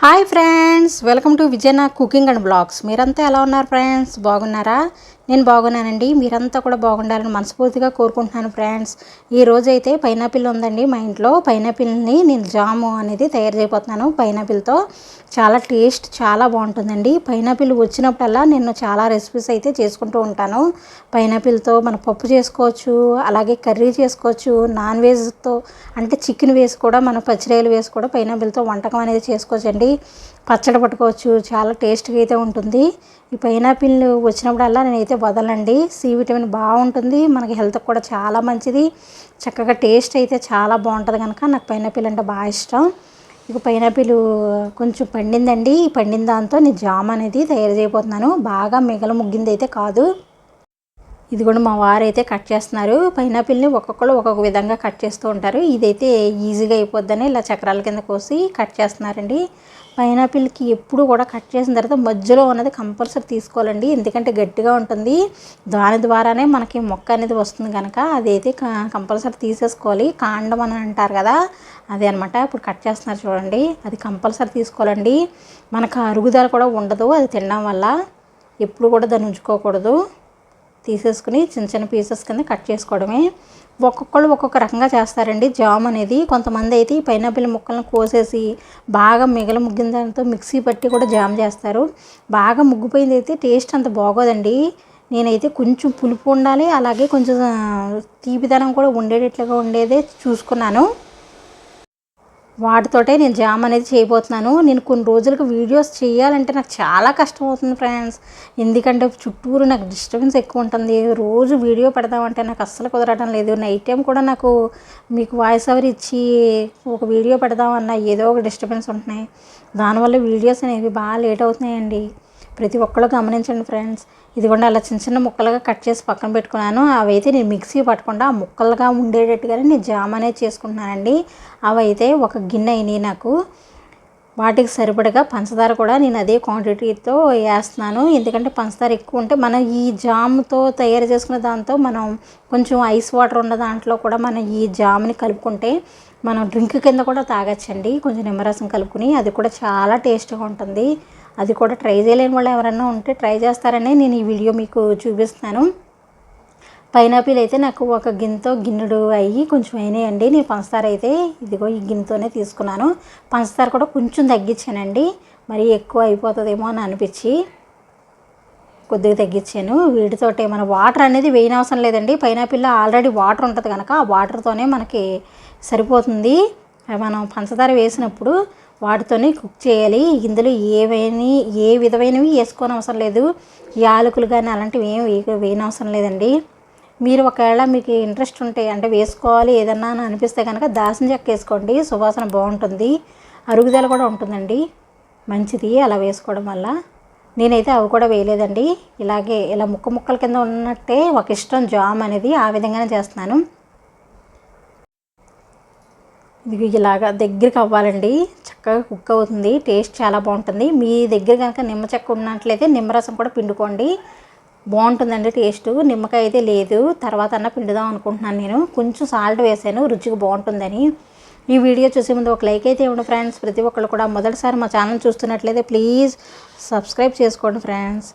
Hi friends welcome to Vijayana cooking and blogs. మీరంతా ఎలా ఉన్నారు ఫ్రెండ్స్? బాగున్నారా? నేను బాగున్నానండి. మీరంతా కూడా బాగుండాలని మనస్ఫూర్తిగా కోరుకుంటున్నాను ఫ్రెండ్స్. ఈ రోజు అయితే పైనాపిల్ ఉందండి మా ఇంట్లో. పైనాపిల్ని నేను జాము అనేది తయారు చేయబోతున్నాను. పైనాపిల్తో చాలా టేస్ట్ చాలా బాగుంటుందండి. పైనాపిల్ వచ్చినప్పుడల్లా నేను చాలా రెసిపీస్ అయితే చేసుకుంటూ ఉంటాను. పైనాపిల్తో మన పప్పు చేసుకోవచ్చు అలాగే కర్రీ చేసుకోవచ్చు నాన్ వెజ్తో అంటే చికెన్ వేసి కూడా మనం పచ్చిరాయలు వేసి కూడా పైనాపిల్తో వంటకం అనేది చేసుకోవచ్చండి. పచ్చడి పట్టుకోవచ్చు చాలా టేస్ట్గా అయితే ఉంటుంది. ఈ పైనాపిల్ వచ్చినప్పుడల్లా నేనైతే వదలండి. సి విటమిన్ బాగుంటుంది. మనకి హెల్త్కి కూడా చాలా మంచిది. చక్కగా టేస్ట్ అయితే చాలా బాగుంటుంది కనుక నాకు పైనాపిల్ అంటే బాగా ఇష్టం. ఇక పైనాపిల్ కొంచెం పండిందండి. ఈ పండిన దాంతో నేను జామ్ అనేది తయారు చేయబోతున్నాను. బాగా మిగల ముగ్గింది అయితే కాదు. ఇది కూడా మా వారు అయితే కట్ చేస్తున్నారు. పైనాపిల్ని ఒక్కొక్కరు ఒక్కొక్క విధంగా కట్ చేస్తూ ఉంటారు. ఇదైతే ఈజీగా అయిపోద్దని ఇలా చక్రాల కింద కోసి కట్ చేస్తున్నారండి. పైనాపిల్కి ఎప్పుడు కూడా కట్ చేసిన తర్వాత మధ్యలో ఉన్నది కంపల్సరీ తీసుకోవాలండి. ఎందుకంటే గట్టిగా ఉంటుంది. దాని ద్వారానే మనకి మొక్క అనేది వస్తుంది కనుక అదైతే కంపల్సరీ తీసేసుకోవాలి. కాండం అని అంటారు కదా అదే అనమాట ఇప్పుడు కట్ చేస్తున్నారు చూడండి. అది కంపల్సరీ తీసుకోవాలండి. మనకు అరుగుదల కూడా ఉండదు అది తినడం వల్ల. ఎప్పుడు కూడా దాన్ని ఉంచుకోకూడదు. తీసేసుకుని చిన్న చిన్న పీసెస్ కింద కట్ చేసుకోవడమే. ఒక్కొక్కళ్ళు ఒక్కొక్క రకంగా చేస్తారండి. జామ్ అనేది కొంతమంది అయితే ఈ పైనాపిల్ ముక్కలను కోసేసి బాగా మిగల ముగ్గిన దాంతో మిక్సీ పట్టి కూడా జామ్ చేస్తారు. బాగా ముగ్గిపోయింది అయితే టేస్ట్ అంత బాగోదండి. నేనైతే కొంచెం పులుపు ఉండాలి అలాగే కొంచెం తీపిదనం కూడా ఉండేటట్లుగా ఉండేదే చూసుకున్నాను. వాటితోటే నేను జామ్ అనేది చేయబోతున్నాను. నేను కొన్ని రోజులకు వీడియోస్ చేయాలంటే నాకు చాలా కష్టం అవుతుంది ఫ్రెండ్స్. ఎందుకంటే చుట్టూరు నాకు డిస్టర్బెన్స్ ఎక్కువ ఉంటుంది. రోజు వీడియో పెడదామంటే నాకు అస్సలు కుదరడం లేదు. నైట్ టైం కూడా నాకు మీకు వాయిస్ ఓవర్ ఇచ్చి ఒక వీడియో పెడదామన్నా ఏదో ఒక డిస్టర్బెన్స్ ఉంటున్నాయి. దానివల్ల వీడియోస్ అనేవి బాగా లేట్ అవుతున్నాయండి. ప్రతి ఒక్కళ్ళు గమనించండి ఫ్రెండ్స్. ఇదిగోండి అలా చిన్న చిన్న ముక్కలుగా కట్ చేసి పక్కన పెట్టుకున్నాను. అవి అయితే నేను మిక్సీ పట్టకుండా ఆ ముక్కలుగా ఉండేటట్టుగానే నేను జామ్ అనేది చేసుకుంటున్నానండి. అవైతే ఒక గిన్నె అయినాయి నాకు. వాటికి సరిపడగా పంచదార కూడా నేను అదే క్వాంటిటీతో వేస్తున్నాను. ఎందుకంటే పంచదార ఎక్కువ ఉంటే మనం ఈ జామ్తో తయారు చేసుకున్న దాంతో మనం కొంచెం ఐస్ వాటర్ ఉన్న దాంట్లో కూడా మనం ఈ జామ్ని కలుపుకుంటే మనం డ్రింక్ కింద కూడా తాగొచ్చండి. కొంచెం నిమ్మరసం కలుపుకుని అది కూడా చాలా టేస్ట్గా ఉంటుంది. అది కూడా ట్రై చేయలేని వాళ్ళు ఎవరన్నా ఉంటే ట్రై చేస్తారనే నేను ఈ వీడియో మీకు చూపిస్తున్నాను. పైనాపిల్ అయితే నాకు ఒక గిన్నెతో గిన్నెడు అయ్యి కొంచెం అయినాయండి. నేను పంచదార అయితే ఇదిగో ఈ గిన్నెతోనే తీసుకున్నాను. పంచదార కూడా కొంచెం తగ్గించానండి. మరి ఎక్కువ అయిపోతుందేమో అని అనిపించి కొద్దిగా తగ్గించాను. వీటితోటే మన వాటర్ అనేది వేయనవసరం లేదండి. పైనాపిల్లో ఆల్రెడీ వాటర్ ఉంటుంది కనుక ఆ వాటర్తోనే మనకి సరిపోతుంది. మనం పంచదార వేసినప్పుడు వాటితోనే కుక్ చేయాలి. ఇందులో ఏవైనా ఏ విధమైనవి వేసుకోని అవసరం లేదు. యాలకులు కానీ అలాంటివి ఏమి వేయ వేయనవసరం లేదండి. మీరు ఒకవేళ మీకు ఇంట్రెస్ట్ ఉంటే అంటే వేసుకోవాలి ఏదన్నా అని అనిపిస్తే కనుక దాసిన చెక్క వేసుకోండి. సువాసన బాగుంటుంది. అరుగుదల కూడా ఉంటుందండి. మంచిది అలా వేసుకోవడం వల్ల. నేనైతే అవి కూడా వేయలేదండి. ఇలాగే ఇలా ముక్క ముక్కల కింద ఉన్నట్టే ఒక ఇష్టం జామ్ అనేది ఆ విధంగానే చేస్తున్నాను. ఇది ఇలాగా దగ్గరికి అవ్వాలండి. చక్కగా కుక్ అవుతుంది. టేస్ట్ చాలా బాగుంటుంది. మీ దగ్గర కనుక నిమ్మ చెక్క ఉన్నట్లయితే నిమ్మరసం కూడా పిండుకోండి. బాగుంటుందండి టేస్ట్. నిమ్మకాయ అయితే లేదు. తర్వాత అన్న పిండుదాం అనుకుంటున్నాను నేను. కొంచెం సాల్ట్ వేసాను. రుచిగా బాగుంటుందని. ఈ వీడియో చూసే ముందు ఒక లైక్ అయితే ఇవ్వండి ఫ్రెండ్స్. ప్రతి ఒక్కళ్ళు కూడా మొదటిసారి మా ఛానల్ చూస్తున్నట్లయితే ప్లీజ్ సబ్స్క్రైబ్ చేసుకోండి ఫ్రెండ్స్.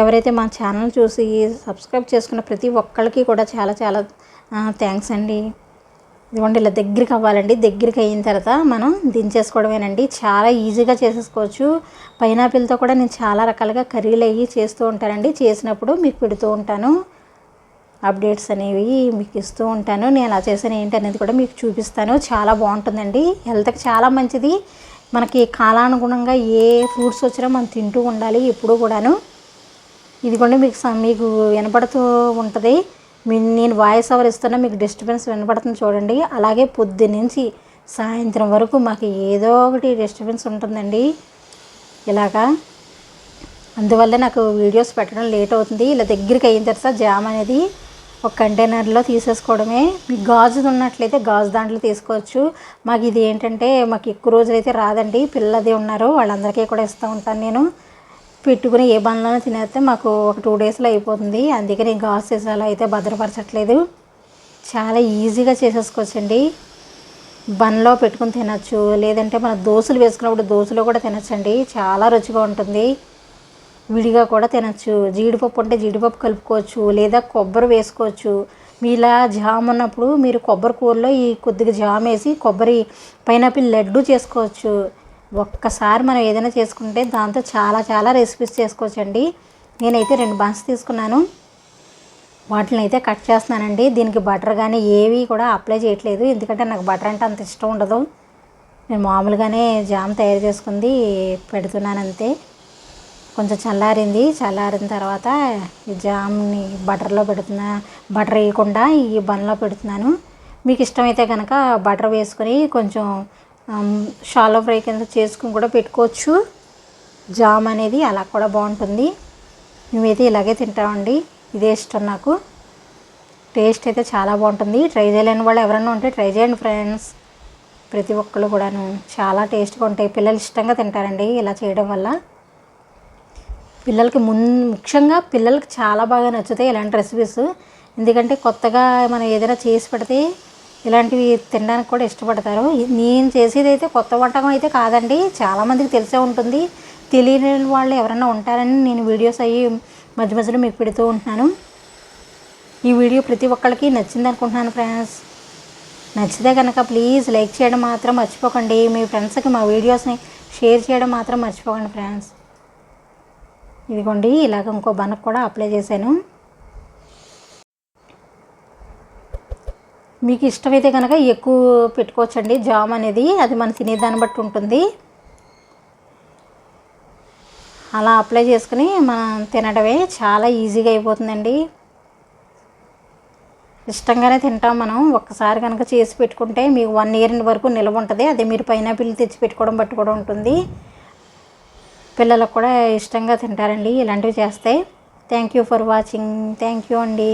ఎవరైతే మా ఛానల్ చూసి సబ్స్క్రైబ్ చేసుకున్న ప్రతి ఒక్కరికి కూడా చాలా చాలా థ్యాంక్స్ అండి. ఇదిగోండి ఇలా దగ్గరికి అవ్వాలండి. దగ్గరికి అయిన తర్వాత మనం దించేసుకోవడమేనండి. చాలా ఈజీగా చేసేసుకోవచ్చు. పైనాపిల్తో కూడా నేను చాలా రకాలుగా కర్రీలు అవి చేస్తూ ఉంటానండి. చేసినప్పుడు మీకు పెడుతూ ఉంటాను. అప్డేట్స్ అనేవి మీకు ఇస్తూ ఉంటాను. నేను అలా చేసాను ఏంటి అనేది కూడా మీకు చూపిస్తాను. చాలా బాగుంటుందండి. హెల్త్కి చాలా మంచిది. మనకి కాలానుగుణంగా ఏ ఫ్రూట్స్ వచ్చినా మనం తింటూ ఉండాలి ఎప్పుడూ కూడాను. ఇది కూడా మీకు మీకు వినపడుతూ ఉంటుంది. నేను వాయిస్ ఓవర్ ఇస్తున్నా మీకు డిస్టర్బెన్స్ వినపడుతుంది చూడండి. అలాగే పొద్దు నుంచి సాయంత్రం వరకు మాకు ఏదో ఒకటి డిస్టర్బెన్స్ ఉంటుందండి. ఇలాగా. అందువల్ల నాకు వీడియోస్ పెట్టడం లేట్ అవుతుంది. ఇలా దగ్గరికి అయిన తర్వాత జామ్ అనేది ఒక కంటైనర్లో తీసేసుకోవడమే. మీకు గాజు ఉన్నట్లయితే గాజు దాంట్లో తీసుకోవచ్చు. మాకు ఇది ఏంటంటే మాకు ఎక్కువ రోజులు అయితే రాదండి. పిల్లది ఉన్నారు. వాళ్ళందరికీ కూడా ఇస్తూ ఉంటాను నేను. పెట్టుకుని ఏ బండ్లోనే తినేస్తే మాకు ఒక టూ డేస్లో అయిపోతుంది. అందుకని గాజు సీసాలో అయితే భద్రపరచట్లేదు. చాలా ఈజీగా చేసేసుకోవచ్చండి. బన్లో పెట్టుకుని తినచ్చు. లేదంటే మన దోశలు వేసుకున్నప్పుడు దోశలో కూడా తినచ్చండి. చాలా రుచిగా ఉంటుంది. విడిగా కూడా తినచ్చు. జీడిపప్పు అంటే జీడిపప్పు కలుపుకోవచ్చు. లేదా కొబ్బరి వేసుకోవచ్చు. మీలా జామ్ ఉన్నప్పుడు మీరు కొబ్బరి కూరలో ఈ కొద్దిగా జామ్ వేసి కొబ్బరి పైనాపిల్ లడ్డు చేసుకోవచ్చు. ఒక్కసారి మనం ఏదైనా చేసుకుంటే దాంతో చాలా చాలా రెసిపీస్ చేసుకోవచ్చండి. నేనైతే రెండు బన్స్ తీసుకున్నాను. వాటిని అయితే కట్ చేస్తున్నానండి. దీనికి బటర్ కానీ ఏవి కూడా అప్లై చేయట్లేదు. ఎందుకంటే నాకు బటర్ అంటే అంత ఇష్టం ఉండదు. నేను మామూలుగానే జామ్ తయారు చేసుకుంది పెడుతున్నాను అంతే. కొంచెం చల్లారింది. చల్లారిన తర్వాత ఈ జామ్ని బటర్లో పెడుతున్నా బటర్ వేయకుండా ఈ బన్లో పెడుతున్నాను. మీకు ఇష్టమైతే కనుక బటర్ వేసుకొని కొంచెం షాలో ఫ్రై కింద చేసుకుని కూడా పెట్టుకోవచ్చు. జామ్ అనేది అలా కూడా బాగుంటుంది. మేమైతే ఇలాగే తింటామండి ఇదే ఇష్టం నాకు. టేస్ట్ అయితే చాలా బాగుంటుంది. ట్రై చేయలేని వాళ్ళు ఎవరైనా ఉంటే ట్రై చేయండి ఫ్రెండ్స్. ప్రతి ఒక్కరు కూడాను చాలా టేస్ట్గా ఉంటాయి. పిల్లలు ఇష్టంగా తింటారండి ఇలా చేయడం వల్ల. పిల్లలకి మున్ ముఖ్యంగా పిల్లలకి చాలా బాగా నచ్చుతాయి ఇలాంటి రెసిపీస్ ఎందుకంటే కొత్తగా మనం ఏదైనా చేసి పెడితే ఇలాంటివి తినడానికి కూడా ఇష్టపడతారు. నేను చేసేది అయితే కొత్త వంటకం అయితే కాదండి. చాలామందికి తెలిసే ఉంటుంది. తెలియని వాళ్ళు ఎవరైనా ఉంటారని నేను వీడియోస్ అయ్యి మధ్య మధ్యలో మీకు పెడుతూ ఉంటున్నాను. ఈ వీడియో ప్రతి ఒక్కరికి నచ్చింది అనుకుంటున్నాను ఫ్రెండ్స్ నచ్చితే కనుక ప్లీజ్ లైక్ చేయడం మాత్రం మర్చిపోకండి. మీ ఫ్రెండ్స్కి మా వీడియోస్ని షేర్ చేయడం మాత్రం మర్చిపోకండి ఫ్రెండ్స్ ఇదిగోండి ఇలాగ ఇంకో బనకు కూడా అప్లై చేశాను. మీకు ఇష్టమైతే కనుక ఎక్కువ పెట్టుకోవచ్చండి. జామ్ అనేది అది మనం తినేదాన్ని బట్టి ఉంటుంది. అలా అప్లై చేసుకుని మనం తినడమే చాలా ఈజీగా అయిపోతుందండి. ఇష్టంగానే తింటాం మనం. ఒక్కసారి కనుక చేసి పెట్టుకుంటే మీకు వన్ ఇయర్ వరకు నిల్వ ఉంటుంది. అదే మీరు పైనాపిల్ తెచ్చి పెట్టుకోవడం బట్టి కూడా ఉంటుంది. పిల్లలకు కూడా ఇష్టంగా తింటారండి ఇలాంటివి చేస్తే. Thank you for watching thank you అండి.